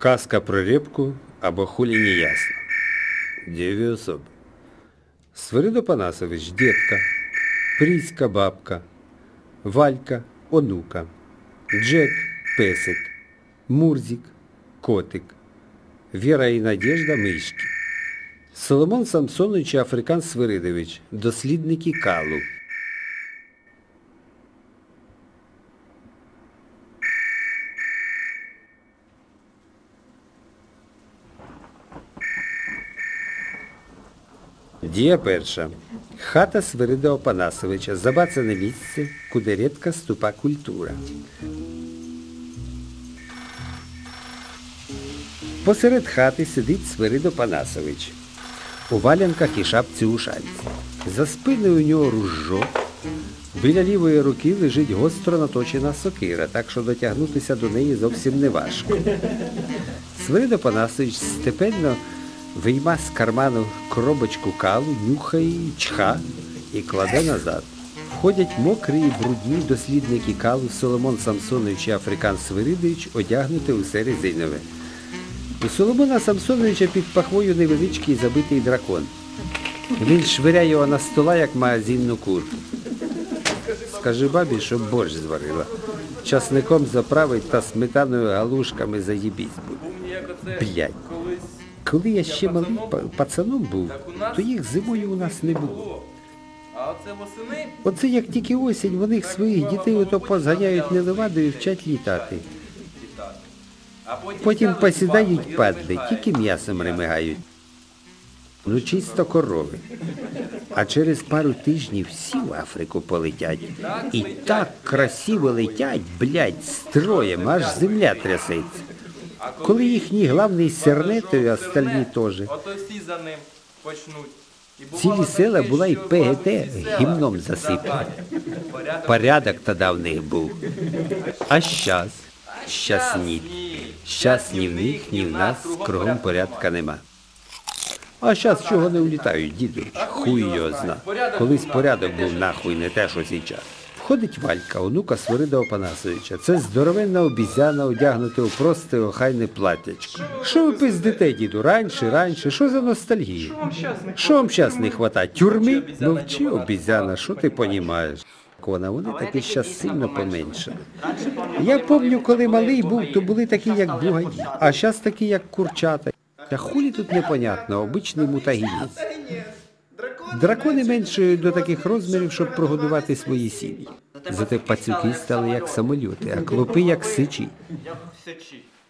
Казка про рибку або хулі не ясно. Дєві особи. Свиридо Панасович дітка, Пріська бабка, Валька онука, Джек песик, Мурзик котик, Віра і Надежда мишки. Соломон Самсонович і Африкан Свиридович, дослідники Калу. Дія перша. Хата Свирида Опанасовича. Забацане місце, куди рідка ступа культура. Посеред хати сидить Свиридо Панасович. У валянках і шапці у шальці. За спиною у нього ружжо. Біля лівої руки лежить гостро наточена сокира, так що дотягнутися до неї зовсім не важко. Свиридо Панасович степенно вийма з карману коробочку калу, нюхає чха і кладе назад. Входять мокрі і брудні дослідники калу Соломон Самсонович і Африкан Свиридович, одягнути усе резинове. У Соломона Самсоновича під пахвою невеличкий забитий дракон. Він швиряє його на стола, як магазинну курку. Скажи бабі, щоб борщ зварила. Часником заправить та сметаною галушками заїбісь буде. Блядь. Коли я ще малим пацаном був, то їх зимою у нас не було. Оце як тільки осінь, вони своїх дітей ото позганяють не і вчать літати. Потім посідають падли, тільки м'ясом ремигають. Ну чисто корови. А через пару тижнів всі в Африку полетять. І так красиво летять, блядь, строєм, аж земля трясеться. А Коли їхній главний серне, то і остальні теж. Ото всі за ним почнуть. Цілі села була і ПГТ гімном загадять. Порядок Порядок тоді в них був. А щас? Щас ні. Щас ні в них, ні в нас кругом порядка нема. А щас чого не влітають, діду? Хуй його зна. Колись порядок був нахуй, не те, що зараз. Входить Валька, онука Свирида Опанасовича. Це здоровенна обізяна, одягнута у просте охайне платтячко. Що ви пиздите, діду? Раніше, раніше, що за ностальгія? Що вам щас не хватає? Тюрми? Мовчи, обізяна, що ти понімаєш? Вона, вони таки щас сильно поменшали. Я пам'ятаю, коли малий був, то були такі, як бугаї, а зараз такі, як курчата. Та хулі тут непонятно, обичний мутагінець. Дракони меншають до таких розмірів, щоб прогодувати свої сім'ї. Зате пацюки стали як самольоти, а клопи як сичі.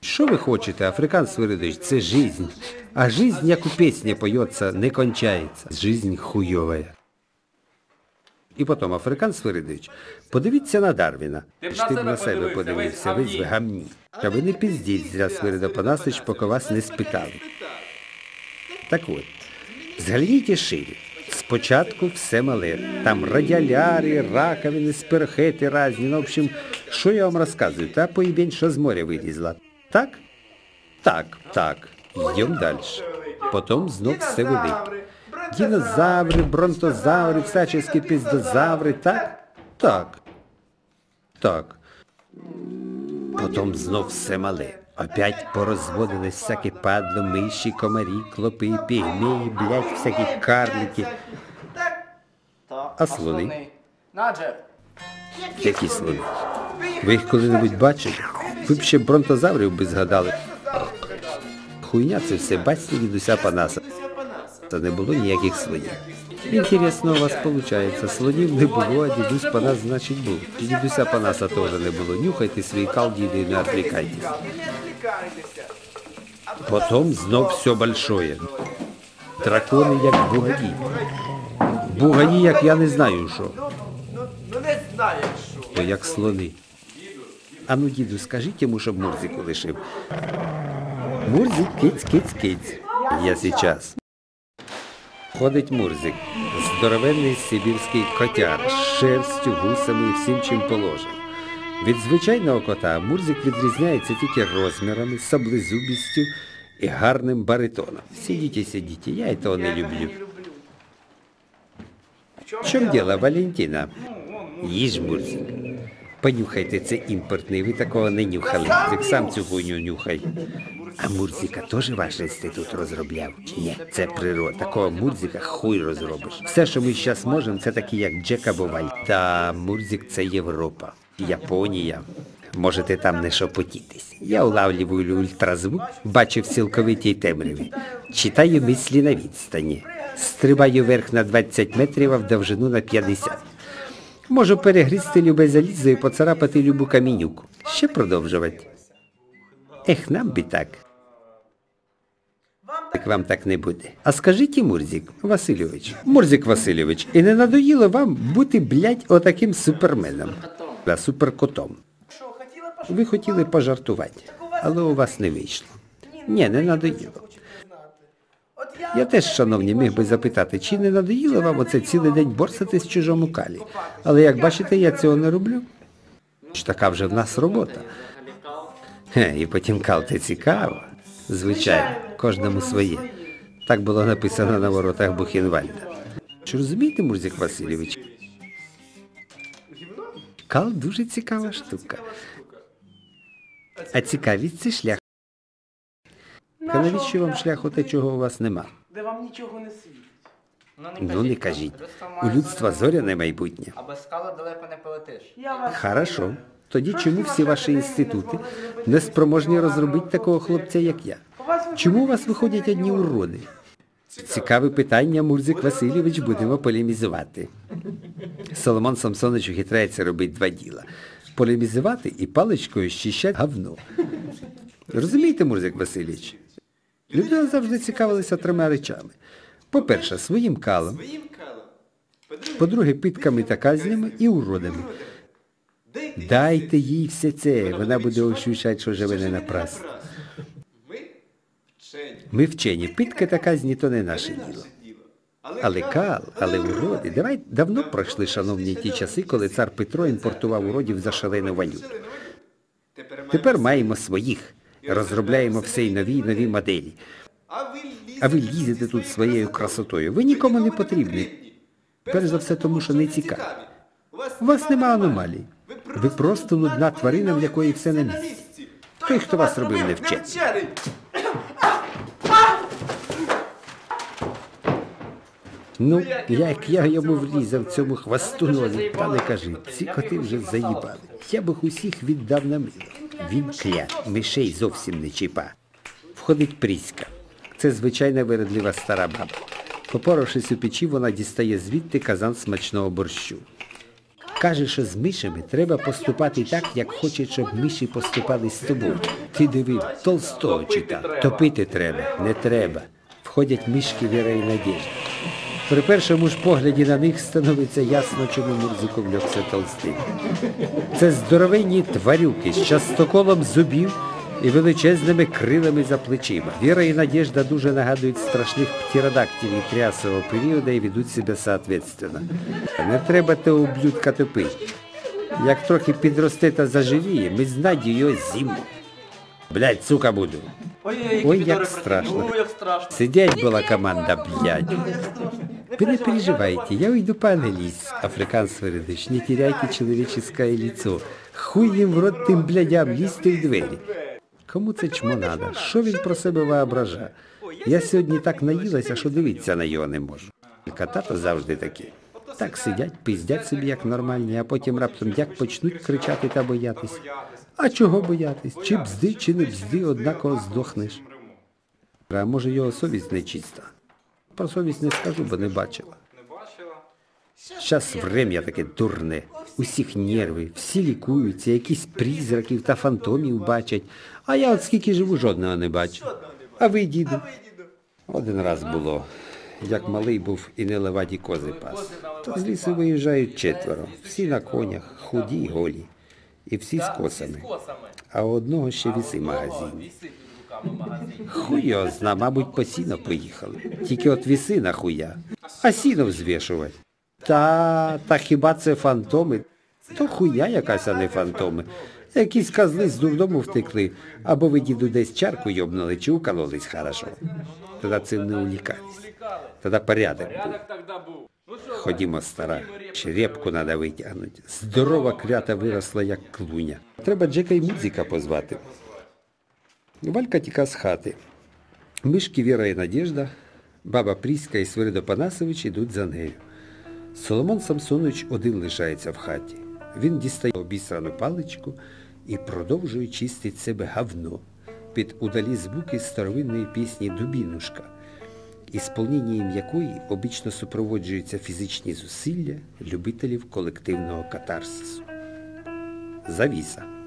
Що ви хочете, Африкан Свиридович, це жизнь. А жизнь, як у пісні поється, не кончається. Жизнь хуйова. І потім Африкан Свиридович, подивіться на Дарвіна. Ти б на себе подивився, ви з гамні. Та ви не піздіть зря, Свирида Панасович, поки вас не спитали. Так от, згляніть шире. Спочатку все мале. Там радіаляри, раковини, спирхети разні. Ну, в общем, що я вам розказую? Та поїбень, що з моря вилізла. Так? Так, так. Йдемо далі. Потім знов все велике. Динозаври, бронтозаври, всячески піздозаври, так? Так. Так. Потім знов все мале. Опять порозводились всякі падло, миші, комарі, клопи, пігмеї, блядь, всякі карлики. А слони? Які слони? Ви їх коли-небудь бачили? Ви б ще бронтозаврів би згадали. Хуйня це все басні дідуся Панаса. Та не було ніяких слонів. Інтересно у вас виходить. Слонів не було, а дідусь Панас, значить, був. Дідуся Панаса теж не було. Нюхайте свій кал, діди, не відвлікайтесь. Потім знов все большое. Дракони як бугаї. Бугаї, як я не знаю що. ну не знаєш що. То як слони. А ну, діду, скажіть йому, щоб Мурзику лишив. Мурзик, киць, киць, киць. Я сейчас. Ходить Мурзик, здоровенний сибірський котяр з шерстю, гусами і всім, чим положено. Від звичайного кота Мурзик відрізняється тільки розмірами, саблезубістю і гарним баритоном. Сидіть, сидіть, я і того не люблю. В чому діло, Валентина? Їж, Мурзик. Понюхайте, це імпортний, ви такого не нюхали. Так сам цю гуню нюхай. А Мурзика теж ваш інститут розробляв? Ні, це природа. Такого Мурзика хуй розробиш. Все, що ми зараз можемо, це такі, як Джек або Валь. Та Мурзик це Європа, Японія. Можете там не шепотітись. Я улавлюю ультразвук, бачу в цілковитій темряві. Читаю мислі на відстані. Стрибаю вверх на 20 метрів, а в довжину на 50. Можу перегризти любе залізо і поцарапати любу камінюку. Ще продовжувати. Ех, нам би так. Так вам так не буде. А скажіть, Мурзик Васильович, Мурзик Васильович, і не надоїло вам бути, блядь, отаким суперменом? Да, суперкотом. Ви хотіли пожартувати, але у вас не вийшло. Ні, не надоїло. Я... Теж, шановні, міг би запитати, чи не надоїло вам оце цілий день борсатись в чужому калі. Але як бачите, я цього не роблю. Ж така вже в нас робота. І потім кал ти цікаво. Звичайно, кожному своє. Так було написано на воротах Бухенвальда. Чи розумієте, Мурзик Васильович? Кал дуже цікава штука. А цікавість це шлях. Та навіщо вам шляху те, чого у вас нема? Де вам нічого не світить. Ну не кажіть. У людства зоряне майбутнє. А без скали далеко не полетиш. Хорошо. Тоді чому всі ваші інститути не спроможні розробити такого хлопця, як я? Чому у вас виходять одні уроди? Цікаве питання, Мурзик Васильович, будемо полемізувати. Соломон Самсонович ухитряється робити два діла. Полемізувати і паличкою щищать говно. Розумієте, Мурзик Васильович? Людина завжди цікавилася трьома речами. По-перше, своїм калом. По-друге, питками та казнями і уродами. Дайте їй все це, вона буде ощущати, що живе не напрасно. Ми вчені, питки та казні то не наше діло. Але кал, але уроди. Давай давно пройшли, шановні, ті часи, коли цар Петро імпортував уродів за шалену валюту. Тепер маємо своїх, розробляємо все й нові й нові моделі. А ви лізете тут своєю красотою. Ви нікому не потрібні. Перш за все тому, що не цікаві. У вас нема аномалій. Ви просто нудна тварина, в якої все на місці. Той, хто вас робив, не вчений. вчений. Ну, як я йому влізав цьому хвосту нозі, та не кажи, ці коти вже заїбали. Я б їх усіх віддав на мило. Він кля, мишей зовсім не чіпа. Входить Пріська. Це звичайна виродлива стара баба. Попоравшись у печі, вона дістає звідти казан смачного борщу. Каже, що з мишами треба поступати так, як хоче, щоб миші поступали з тобою. Ти диви, Толстого читав. Топити треба, не треба. Входять мішки Віра і Надіжда. При першому ж погляді на них становиться ясно, чому Мурзиков увлекся толстим. Це здоровенні тварюки з частоколом зубів і величезними крилами за плечима. Віра і Надіжда дуже нагадують страшних птеродактилів трясового періоду і ведуть себе соответственно. Не треба те ублюдка топити. Як трохи підросте та заживіє, ми знайдемо його зиму. Блядь, сука буду. Ой, Ой, як страшно. Сидять була команда, блядь. Вы не переживайте, я уйду поанализ. Африкан Свиридович, не теряйте человеческое лицо. Хуй їм в рот тим блядям лізти в двері. Кому це чмо надо? Що він про себе воображає? Я сьогодні так наїлася, що дивитися на його не можу. Ката-то завжди такі. Так сидять, пиздять собі як нормальні, а потім раптом як почнуть кричати та боятись. А чого боятись? Чи бзди, чи не бзди, однаково здохнеш. А може його совість нечиста? Про совість не скажу, бо не бачила. Щас врем'я таке дурне, усіх нерви, всі лікуються, якісь призраків та фантомів бачать. А я от скільки живу, жодного не бачу. А ви, діду? Один раз було, як малий був і не леваді кози пас. То з лісу виїжджають четверо, всі на конях, худі й голі. І всі з косами. А одного ще віси магазин. Віси під руками магазин. Хуй його зна, мабуть, по сіно поїхали. Тільки от віси на хуя. А сіно взвішувати. Та, та хіба це фантоми? То хуя якась, а не фантоми. Якісь козли з дурдому втекли, або ви діду десь чарку йобнули, чи укололись хорошо. Тоді це не унікальність. Тоді порядок був. Ну Ходімо, стара, черепку треба витягнути. Здорова крята виросла, як клуня. Треба Джека і музика позвати. Валька тіка з хати. Мишки Віра і Надежда, баба Пріська і Свиридо Панасович ідуть за нею. Соломон Самсонович один лишається в хаті. Він дістає обісрану паличку і продовжує чистить себе гавно під удалі звуки старовинної пісні Дубінушка, ісполненням якої обічно супроводжуються фізичні зусилля любителів колективного катарсису. Завіса.